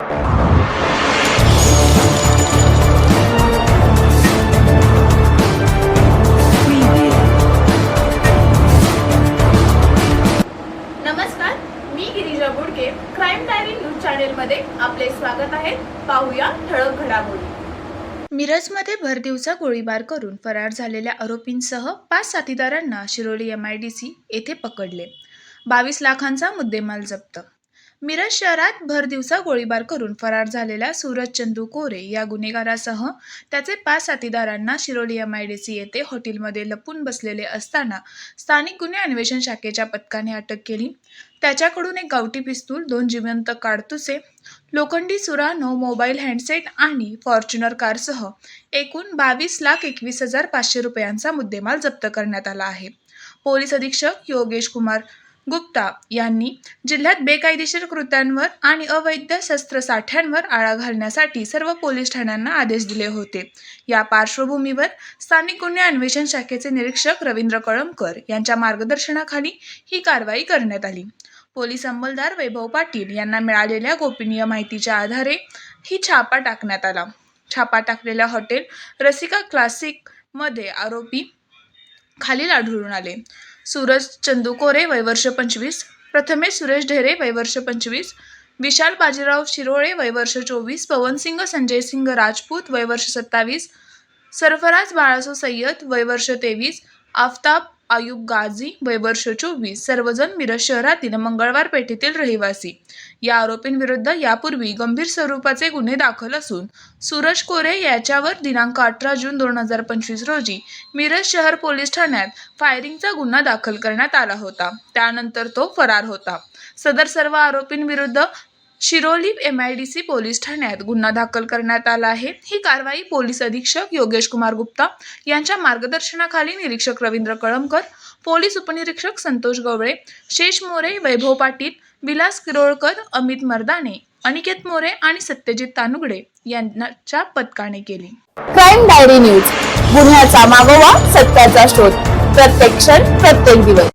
आपले स्वागत आहे. पाहूया ठळक घडामोडी. मिरजमध्ये भरदिवसा गोळीबार करून फरार झालेल्या आरोपींसह पाच साथीदारांना शिरोली एम आयडीसी येथे पकडले. बावीस लाखांचा मुद्देमाल जप्त. मिरज शहरात भरदिवसा गोळीबार करून फरार झालेल्या सूरज चंदू कोरे या गुन्हेगारासह त्याचे पाच साथीदारांना शिरोली एमआयडीसी येथे हॉटेलमध्ये लपून बसलेले असताना स्थानिक गुन्हे अन्वेषण शाखेच्या पथकाने अटक केली. त्याच्याकडून एक गावठी पिस्तूल दोन जिवंत काडतुसे लोखंडी सुरानो मोबाईल हँडसेट आणि फॉर्च्युनर कारसह एकूण बावीस लाख एकवीस हजार पाचशे रुपयांचा मुद्देमाल जप्त करण्यात आला आहे. पोलीस अधीक्षक योगेश कुमार गुप्ता यांनी जिल्ह्यात बेकायदेशीर कृत्यांवर आणि अवैध शस्त्रसाठ्यांवर आळा घालण्यासाठी सर्व पोलीस ठाण्यांना आदेश दिले होते. या पार्श्वभूमीवर स्थानिक गुन्हे अन्वेषण शाखेचे निरीक्षक रवींद्र कळमकर यांच्या मार्गदर्शनाखाली ही कारवाई करण्यात आली. पोलीस अंमलदार वैभव पाटील यांना मिळालेल्या गोपनीय माहितीच्या आधारे ही छापा टाकण्यात आला. छापा टाकलेल्या हॉटेल रसिका क्लासिकमध्ये आरोपी खालील आढळून आले. सूरज चंदू कोरे वयवर्ष पंचवीस. प्रथमेश सुरेश ढेरे वयवर्ष पंचवीस. विशाल बाजीराव शिरोळे वयवर्ष चोवीस. पवनसिंग संजय सिंग राजपूत वयवर्ष सत्तावीस. सरफराज बाळासो सय्यद वयवर्ष तेवीस. आफताब आयुब गाझी वयवर्ष चोवीस सर्वजण मिरज शहरातील मंगळवार पेठेतील रहिवासी. या आरोपींविरुद्ध यापूर्वी गंभीर स्वरूपाचे गुन्हे दाखल असून सूरज कोरे याच्यावर दिनांक अठरा जून दोन हजार पंचवीस रोजी मिरज शहर पोलीस ठाण्यात फायरिंगचा गुन्हा दाखल करण्यात आला होता. त्यानंतर तो फरार होता. सदर सर्व आरोपींविरुद्ध शिरोली एमआयडीसी पोलीस ठाण्यात गुन्हा दाखल करण्यात आला आहे. ही कारवाई पोलीस अधीक्षक योगेश कुमार गुप्ता यांच्या मार्गदर्शनाखाली निरीक्षक रवींद्र कळमकर पोलीस उपनिरीक्षक संतोष गवळे शेष मोरे वैभव पाटील विलास किरोळकर अमित मर्दाने अनिकेत मोरे आणि सत्यजित तानुगडे यांच्या पथकाने केली. Crime diary news. गुन्ह्याचा मागोवा सत्याचा शोध. प्रत्येक क्षण प्रत्येक दिवस.